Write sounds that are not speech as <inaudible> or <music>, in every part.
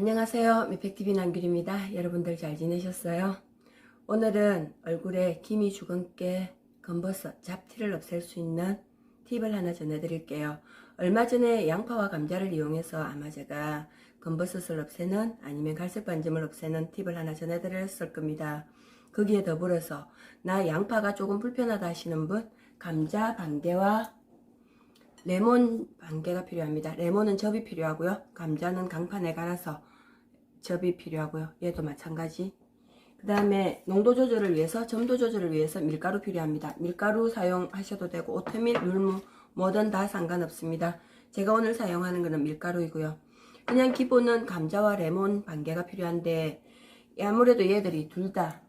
안녕하세요. 미팩TV 남길입니다. 여러분들 잘 지내셨어요? 오늘은 얼굴에 김이 죽은 깨 검버섯, 잡티를 없앨 수 있는 팁을 하나 전해드릴게요. 얼마 전에 양파와 감자를 이용해서 아마 제가 검버섯을 없애는 아니면 갈색 반점을 없애는 팁을 하나 전해드렸을 겁니다. 거기에 더불어서 나 양파가 조금 불편하다 하시는 분 감자 반개와 레몬 반개가 필요합니다. 레몬은 접이 필요하고요. 감자는 강판에 갈아서 접이 필요하고요. 얘도 마찬가지. 그 다음에 농도 조절을 위해서 점도 조절을 위해서 밀가루 필요합니다. 밀가루 사용하셔도 되고 오트밀, 율무 뭐든 다 상관없습니다. 제가 오늘 사용하는 거는 밀가루이고요. 그냥 기본은 감자와 레몬 반개가 필요한데 아무래도 얘들이 둘 다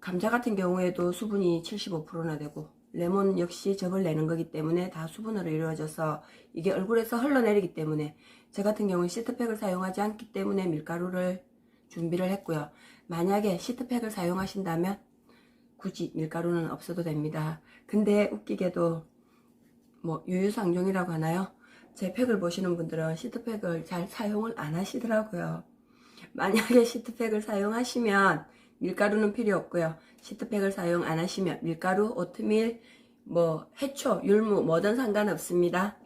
감자 같은 경우에도 수분이 75%나 되고 레몬 역시 접을 내는 거기 때문에 다 수분으로 이루어져서 이게 얼굴에서 흘러내리기 때문에 저 같은 경우는 시트팩을 사용하지 않기 때문에 밀가루를 준비를 했고요. 만약에 시트팩을 사용하신다면 굳이 밀가루는 없어도 됩니다. 근데 웃기게도 뭐 유유상종이라고 하나요? 제 팩을 보시는 분들은 시트팩을 잘 사용을 안 하시더라고요. 만약에 시트팩을 사용하시면 밀가루는 필요 없고요. 시트팩을 사용 안 하시면 밀가루, 오트밀, 뭐 해초, 율무 뭐든 상관없습니다.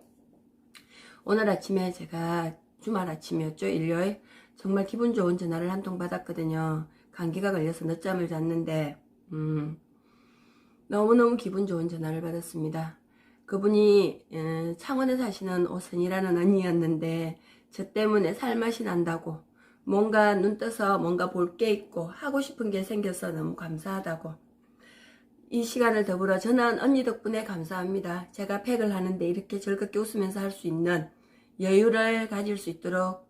오늘 아침에 제가 주말 아침이었죠. 일요일 정말 기분 좋은 전화를 한 통 받았거든요. 감기가 걸려서 늦잠을 잤는데 음, 너무너무 기분 좋은 전화를 받았습니다. 그분이 에, 창원에 사시는 오선이라는 언니였는데 저 때문에 살맛이 난다고 뭔가 눈 떠서 뭔가 볼 게 있고 하고 싶은 게 생겨서 너무 감사하다고 이 시간을 더불어 저는 언니 덕분에 감사합니다. 제가 팩을 하는데 이렇게 즐겁게 웃으면서 할 수 있는 여유를 가질 수 있도록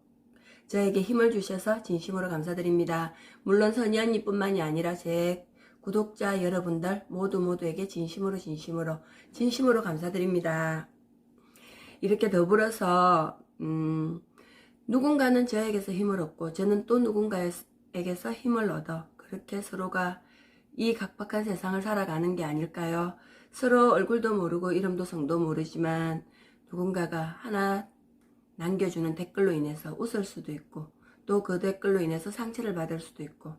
저에게 힘을 주셔서 진심으로 감사드립니다. 물론 선희 언니뿐만이 아니라 제 구독자 여러분들 모두 모두에게 진심으로 진심으로 진심으로 감사드립니다. 이렇게 더불어서 음, 누군가는 저에게서 힘을 얻고 저는 또 누군가에게서 힘을 얻어 그렇게 서로가 이 각박한 세상을 살아가는 게 아닐까요? 서로 얼굴도 모르고 이름도 성도 모르지만 누군가가 하나 남겨주는 댓글로 인해서 웃을 수도 있고 또 그 댓글로 인해서 상처를 받을 수도 있고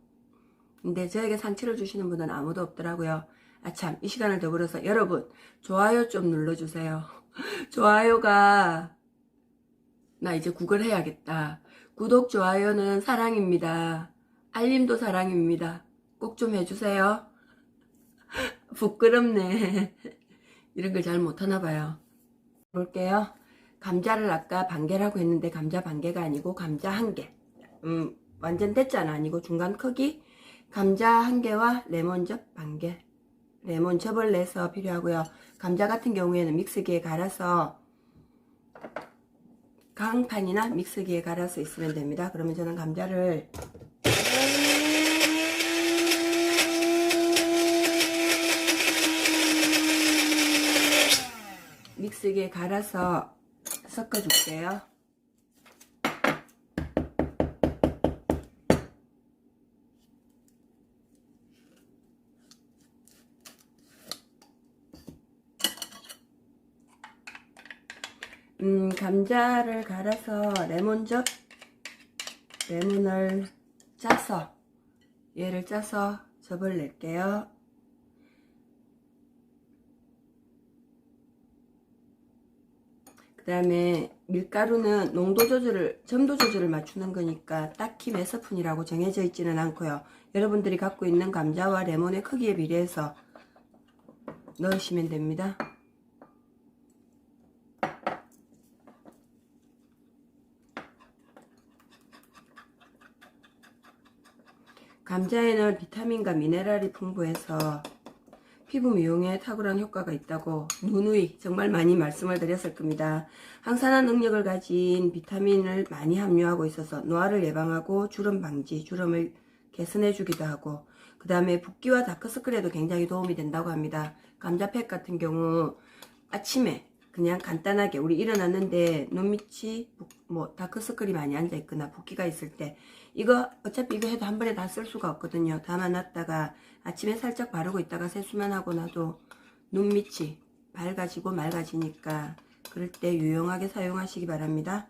근데 저에게 상처를 주시는 분은 아무도 없더라고요. 아참 이 시간을 더불어서 여러분 좋아요 좀 눌러주세요. <laughs> 좋아요가 나 이제 구글 해야겠다. 구독 좋아요는 사랑입니다. 알림도 사랑입니다. 꼭 좀 해주세요. <laughs> 부끄럽네. <laughs> 이런 걸 잘 못하나 봐요. 볼게요. 감자를 아까 반개라고 했는데 감자 반개가 아니고 감자 한 개. 음, 완전 대짜는 아니고 중간 크기. 감자 한 개와 레몬즙 반 개. 레몬 즙을 내서 필요하고요. 감자 같은 경우에는 믹스기에 갈아서 강판이나 믹스기에 갈아서 있으면 됩니다. 그러면 저는 감자를 믹스기에 갈아서 섞어 줄게요. 음, 감자를 갈아서 레몬즙, 레몬을 짜서, 얘를 짜서 접을 낼게요. 그 다음에 밀가루는 농도 조절을, 점도 조절을 맞추는 거니까 딱히 몇 스푼이라고 정해져 있지는 않고요. 여러분들이 갖고 있는 감자와 레몬의 크기에 비례해서 넣으시면 됩니다. 감자에는 비타민과 미네랄이 풍부해서 피부 미용에 탁월한 효과가 있다고 누누이 정말 많이 말씀을 드렸을 겁니다. 항산화 능력을 가진 비타민을 많이 함유하고 있어서 노화를 예방하고 주름 방지, 주름을 개선해 주기도 하고 그 다음에 붓기와 다크서클에도 굉장히 도움이 된다고 합니다. 감자팩 같은 경우 아침에 그냥 간단하게 우리 일어났는데 눈밑이 뭐 다크서클이 많이 앉아 있거나 붓기가 있을 때 이거 어차피 이거 해도 한 번에 다 쓸 수가 없거든요. 담아놨다가 아침에 살짝 바르고 있다가 세수만 하고 나도 눈 밑이 밝아지고 맑아지니까 그럴 때 유용하게 사용하시기 바랍니다.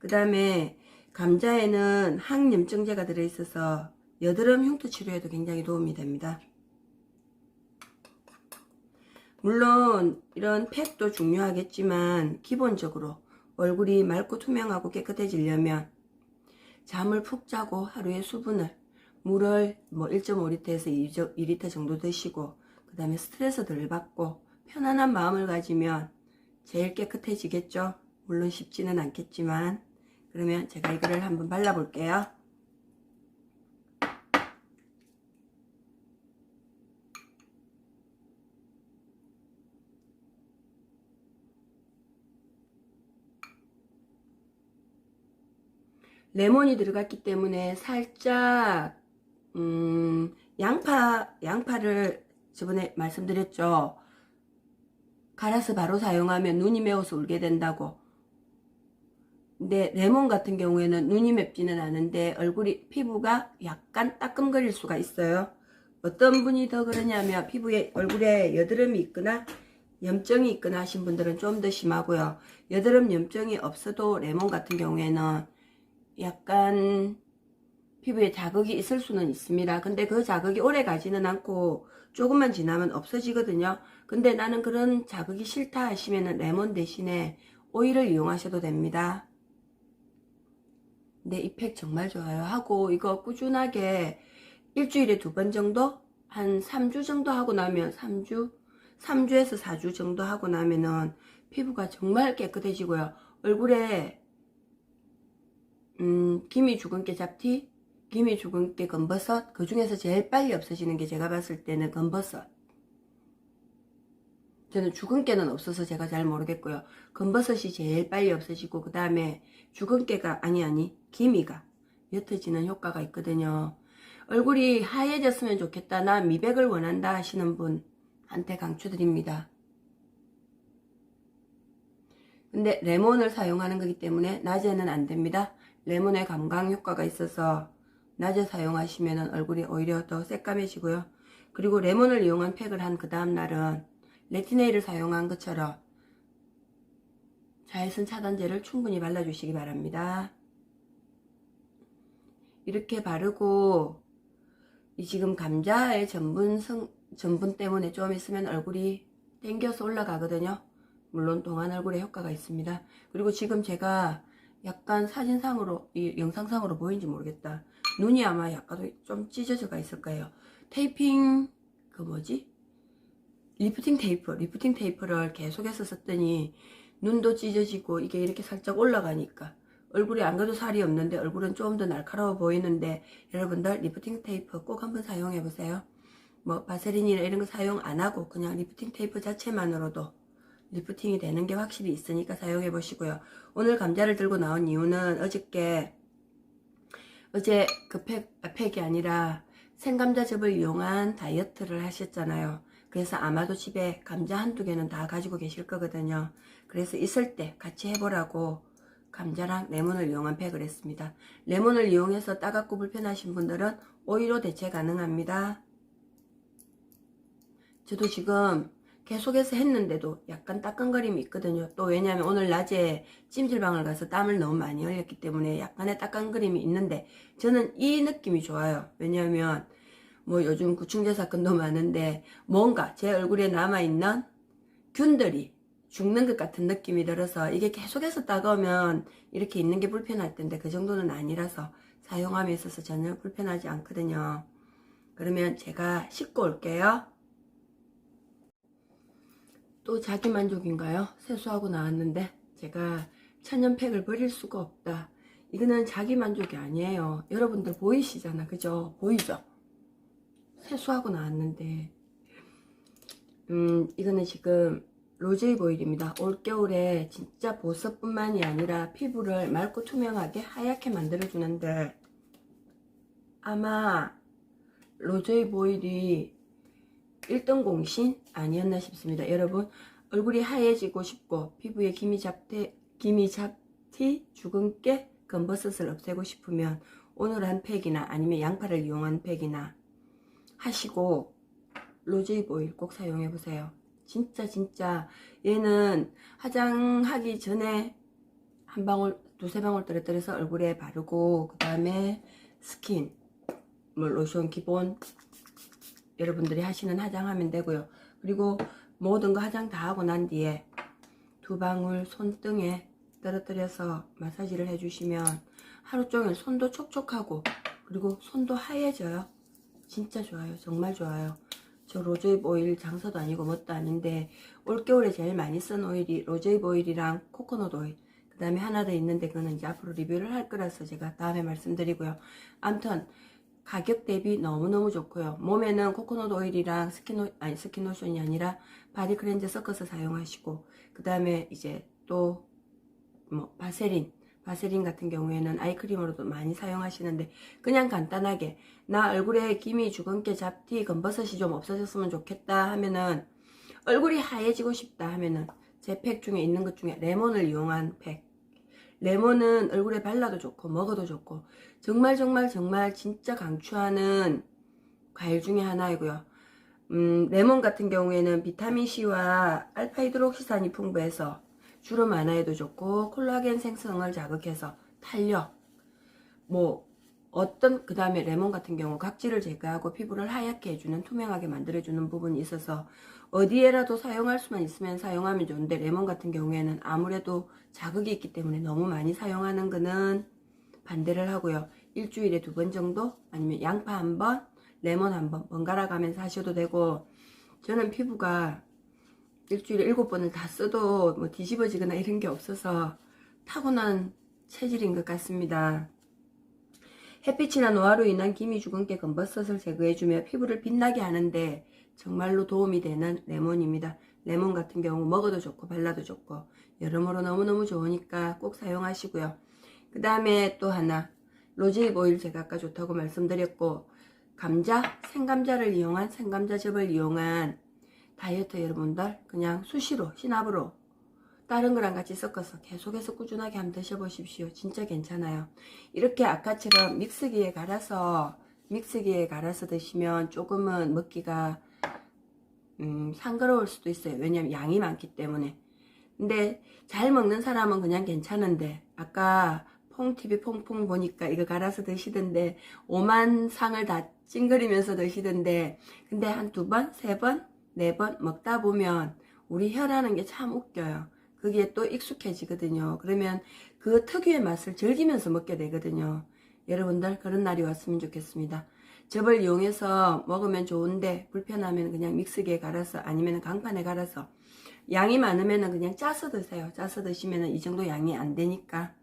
그 다음에 감자에는 항염증제가 들어있어서 여드름 흉터 치료에도 굉장히 도움이 됩니다. 물론 이런 팩도 중요하겠지만 기본적으로 얼굴이 맑고 투명하고 깨끗해지려면 잠을 푹 자고 하루에 수분을 물을 뭐 1.5리터에서 2리터 정도 드시고 그 다음에 스트레스 덜 받고 편안한 마음을 가지면 제일 깨끗해지겠죠. 물론 쉽지는 않겠지만 그러면 제가 이거를 한번 발라볼게요. 레몬이 들어갔기 때문에 살짝 음, 양파 양파를 저번에 말씀드렸죠. 갈아서 바로 사용하면 눈이 매워서 울게 된다고. 근데 레몬 같은 경우에는 눈이 맵지는 않은데 얼굴이 피부가 약간 따끔거릴 수가 있어요. 어떤 분이 더 그러냐면 피부에 얼굴에 여드름이 있거나 염증이 있거나 하신 분들은 좀 더 심하고요. 여드름 염증이 없어도 레몬 같은 경우에는 약간 피부에 자극이 있을 수는 있습니다. 근데 그 자극이 오래 가지는 않고 조금만 지나면 없어지거든요. 근데 나는 그런 자극이 싫다 하시면 레몬 대신에 오일을 이용하셔도 됩니다. 근데 이팩 정말 좋아요. 하고 이거 꾸준하게 일주일에 두 번 정도? 한 3주 정도 하고 나면 3주? 3주에서 4주 정도 하고 나면은 피부가 정말 깨끗해지고요. 얼굴에 음, 김이 죽은 깨 잡티, 김이 죽은 깨 검버섯, 그 중에서 제일 빨리 없어지는 게 제가 봤을 때는 검버섯. 저는 죽은 깨는 없어서 제가 잘 모르겠고요. 검버섯이 제일 빨리 없어지고, 그 다음에 죽은 깨가, 아니, 아니, 기미가 옅어지는 효과가 있거든요. 얼굴이 하얘졌으면 좋겠다, 나 미백을 원한다 하시는 분한테 강추드립니다. 근데 레몬을 사용하는 거기 때문에 낮에는 안 됩니다. 레몬의 감강 효과가 있어서 낮에 사용하시면 얼굴이 오히려 더 새까매지고요. 그리고 레몬을 이용한 팩을 한 그 다음날은 레티네일을 사용한 것처럼 자외선 차단제를 충분히 발라주시기 바랍니다. 이렇게 바르고 이 지금 감자의 전분 성, 전분 때문에 좀 있으면 얼굴이 땡겨서 올라가거든요. 물론 동안 얼굴에 효과가 있습니다. 그리고 지금 제가 약간 사진상으로 이 영상상으로 보이는지 모르겠다. 눈이 아마 약간 좀 찢어져가 있을 거예요. 테이핑 그 뭐지? 리프팅 테이프, 리프팅 테이프를 계속해서 썼더니 눈도 찢어지고 이게 이렇게 살짝 올라가니까 얼굴에 안 그래도 살이 없는데 얼굴은 좀더 날카로워 보이는데 여러분들 리프팅 테이프 꼭 한번 사용해 보세요. 뭐 바세린이나 이런 거 사용 안 하고 그냥 리프팅 테이프 자체만으로도 리프팅이 되는 게 확실히 있으니까 사용해 보시고요. 오늘 감자를 들고 나온 이유는 어저께 어제 그 팩, 아, 팩이 아니라 생감자즙을 이용한 다이어트를 하셨잖아요. 그래서 아마도 집에 감자 한두 개는 다 가지고 계실 거거든요. 그래서 있을 때 같이 해보라고 감자랑 레몬을 이용한 팩을 했습니다. 레몬을 이용해서 따갑고 불편하신 분들은 오이로 대체 가능합니다. 저도 지금 계속해서 했는데도 약간 따끔거림이 있거든요. 또 왜냐하면 오늘 낮에 찜질방을 가서 땀을 너무 많이 흘렸기 때문에 약간의 따끔거림이 있는데 저는 이 느낌이 좋아요. 왜냐하면 뭐 요즘 구충제 사건도 많은데 뭔가 제 얼굴에 남아있는 균들이 죽는 것 같은 느낌이 들어서 이게 계속해서 따가우면 이렇게 있는 게 불편할 텐데 그 정도는 아니라서 사용함에 있어서 전혀 불편하지 않거든요. 그러면 제가 씻고 올게요. 또 자기만족인가요? 세수하고 나왔는데 제가 천연팩을 버릴 수가 없다. 이거는 자기만족이 아니에요. 여러분들 보이시잖아. 그죠? 보이죠? 세수하고 나왔는데 음 이거는 지금 로제이 보일입니다. 올겨울에 진짜 보습뿐만이 아니라 피부를 맑고 투명하게 하얗게 만들어주는데 아마 로제이 보일이 1등 공신 아니었나 싶습니다. 여러분 얼굴이 하얘지고 싶고 피부에 기미 잡티, 기미 잡티, 주근깨, 검버섯을 없애고 싶으면 오늘 한 팩이나 아니면 양파를 이용한 팩이나 하시고 로제이 보일 꼭 사용해 보세요. 진짜 진짜 얘는 화장하기 전에 한 방울 두세 방울 떨어뜨려서 얼굴에 바르고 그 다음에 스킨 뭐 로션 기본 여러분들이 하시는 화장 하면 되고요. 그리고 모든 거 화장 다 하고 난 뒤에 두 방울 손등에 떨어뜨려서 마사지를 해주시면 하루 종일 손도 촉촉하고 그리고 손도 하얘져요. 진짜 좋아요. 정말 좋아요. 저 로즈잎 오일 장사도 아니고 뭣도 아닌데 올겨울에 제일 많이 쓴 오일이 로즈잎 오일이랑 코코넛 오일 그 다음에 하나 더 있는데 그거는 이제 앞으로 리뷰를 할 거라서 제가 다음에 말씀드리고요. 암튼 가격 대비 너무너무 좋고요. 몸에는 코코넛 오일이랑 스킨, 아니 스킨로션이 아니라 바디 크렌즈 섞어서 사용하시고 그 다음에 이제 또 뭐 바세린 바세린 같은 경우에는 아이크림으로도 많이 사용하시는데 그냥 간단하게 나 얼굴에 김이 주근깨 잡티 검버섯이 좀 없어졌으면 좋겠다 하면은 얼굴이 하얘지고 싶다 하면은 제 팩 중에 있는 것 중에 레몬을 이용한 팩 레몬은 얼굴에 발라도 좋고 먹어도 좋고 정말 정말 정말 진짜 강추하는 과일 중에 하나이고요. 음, 레몬 같은 경우에는 비타민C와 알파히드록시산이 풍부해서 주름 완화에도 좋고 콜라겐 생성을 자극해서 탄력 뭐 어떤 그 다음에 레몬 같은 경우 각질을 제거하고 피부를 하얗게 해주는 투명하게 만들어주는 부분이 있어서 어디에라도 사용할 수만 있으면 사용하면 좋은데 레몬 같은 경우에는 아무래도 자극이 있기 때문에 너무 많이 사용하는 거는 반대를 하고요 일주일에 두 번 정도 아니면 양파 한 번 레몬 한 번 번갈아 가면서 하셔도 되고 저는 피부가 일주일에 일곱 번을 다 써도 뭐 뒤집어지거나 이런 게 없어서 타고난 체질인 것 같습니다. 햇빛이나 노화로 인한 기미 주근깨 검버섯을 제거해주며 피부를 빛나게 하는데 정말로 도움이 되는 레몬입니다. 레몬 같은 경우 먹어도 좋고 발라도 좋고 여러모로 너무너무 좋으니까 꼭 사용하시고요. 그 다음에 또 하나 로즈잎 오일 제가 아까 좋다고 말씀드렸고 감자, 생감자를 이용한 생감자즙을 이용한 다이어트 여러분들 그냥 수시로 시납으로 다른 거랑 같이 섞어서 계속해서 꾸준하게 한번 드셔보십시오. 진짜 괜찮아요. 이렇게 아까처럼 믹스기에 갈아서 믹스기에 갈아서 드시면 조금은 먹기가 음, 상그러울 수도 있어요. 왜냐면 양이 많기 때문에. 근데 잘 먹는 사람은 그냥 괜찮은데 아까 퐁TV 퐁퐁 보니까 이거 갈아서 드시던데 오만 상을 다 찡그리면서 드시던데 근데 한 두 번, 세 번, 네 번 먹다 보면 우리 혀라는 게 참 웃겨요. 그게 또 익숙해지거든요. 그러면 그 특유의 맛을 즐기면서 먹게 되거든요. 여러분들 그런 날이 왔으면 좋겠습니다. 즙을 이용해서 먹으면 좋은데 불편하면 그냥 믹스기에 갈아서 아니면 강판에 갈아서 양이 많으면 그냥 짜서 드세요. 짜서 드시면 이 정도 양이 안 되니까.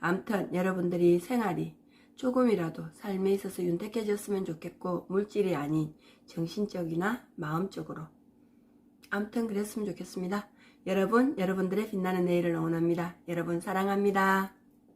암튼 여러분들이 생활이 조금이라도 삶에 있어서 윤택해졌으면 좋겠고 물질이 아닌 정신적이나 마음적으로 암튼 그랬으면 좋겠습니다. 여러분, 여러분들의 빛나는 내일을 응원합니다. 여러분 사랑합니다.